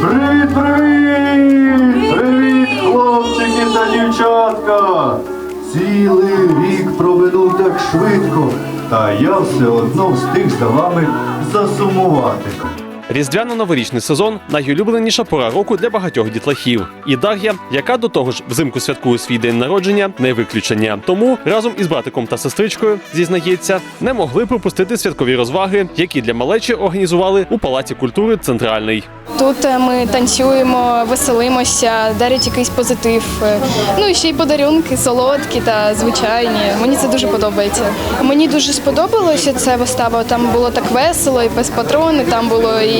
Привіт, привіт! Привіт, хлопчики та дівчатка! Цілий рік проминув так швидко, та я все одно встиг за вами засумувати. Різдвяно-новорічний сезон найулюбленіша пора року для багатьох дітлахів. І Дар'я, яка до того ж взимку святкує свій день народження, не виключення. Тому разом із братиком та сестричкою зізнається, не могли пропустити святкові розваги, які для малечі організували у палаці культури Центральний. Тут е, ми танцюємо, веселимося, дарять якийсь позитив. Ну і ще й подарунки, солодкі та звичайні. Мені це дуже подобається. Мені дуже сподобалося ця вистава. Там було так весело, і без патрони, там було і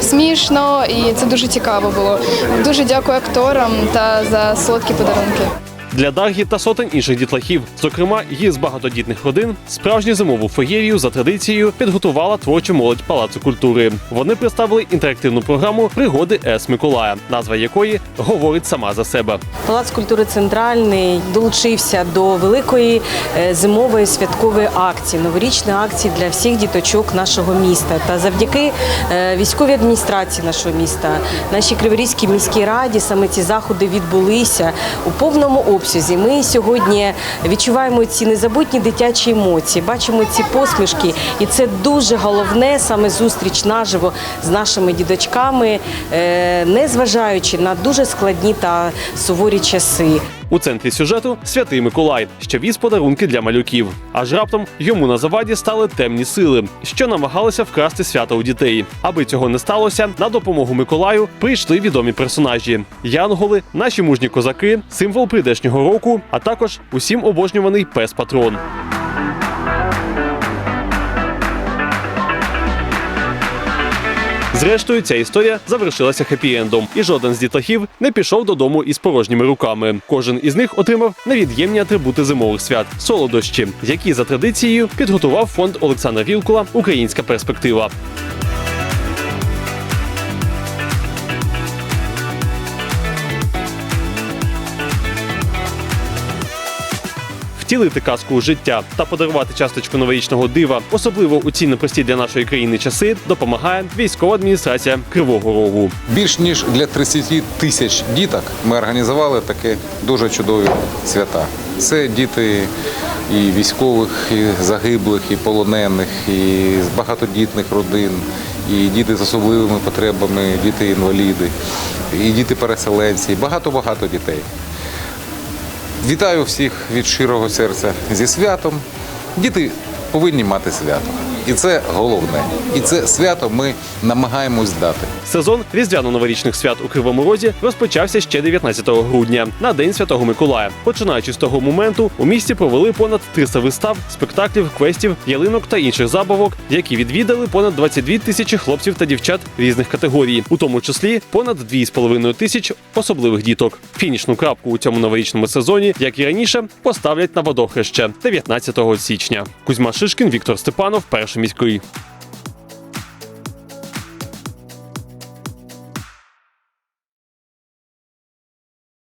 смішно, і це дуже цікаво було. Дуже дякую акторам та за солодкі подарунки. Для Дар'ї та сотень інших дітлахів, зокрема її з багатодітних родин, справжню зимову феєрію за традицією підготувала творча молодь Палацу культури. Вони представили інтерактивну програму Пригоди С Миколая, назва якої говорить сама за себе. Палац культури центральний долучився до великої е, зимової святкової акції, новорічної акції для всіх діточок нашого міста. Та завдяки е, військовій адміністрації нашого міста, нашій Криворізькій міській раді саме ці заходи відбулися у повному обсязі. Ми сьогодні відчуваємо ці незабутні дитячі емоції, бачимо ці посмішки, і це дуже головне саме зустріч наживо з нашими діточками, е, незважаючи на дуже складні та суворі часи. У центрі сюжету святий Миколай, що віз подарунки для малюків. Аж раптом йому на заваді стали темні сили, що намагалися вкрасти свято у дітей. Аби цього не сталося, на допомогу Миколаю прийшли відомі персонажі: Янголи, наші мужні козаки, символ прийдешнього року, а також усім обожнюваний пес Зрештою, ця історія завершилася хеппі-ендом, і жоден з дітлахів не пішов додому із порожніми руками. Кожен із них отримав невід'ємні атрибути зимових свят солодощі, які за традицією підготував фонд Олександра Вілкула Українська перспектива. Втілити казку у життя та подарувати часточку новорічного дива, особливо у ці непрості для нашої країни часи, допомагає військова адміністрація Кривого Рогу. Більш ніж для 30 тисяч діток ми організували такі дуже чудові свята. Це діти і військових, і загиблих, і полонених, і з багатодітних родин, і діти з особливими потребами, діти-інваліди, і діти-переселенці, і багато-багато дітей. Вітаю всіх від щирого серця зі святом. Діти повинні мати свято. І це головне. І це свято ми намагаємось дати. Сезон різдвяно-новорічних свят у Кривому Розі розпочався ще 19 грудня на День Святого Миколая. Починаючи з того моменту, у місті провели понад 300 вистав, спектаклів, квестів, ялинок та інших забавок, які відвідали понад 22 тисячі хлопців та дівчат різних категорій, у тому числі понад 2,5 тисяч особливих діток. Фінішну крапку у цьому новорічному сезоні, як і раніше, поставлять на водохреще 19 січня. Кузьма Шишкін, Віктор Степанов, перший міський.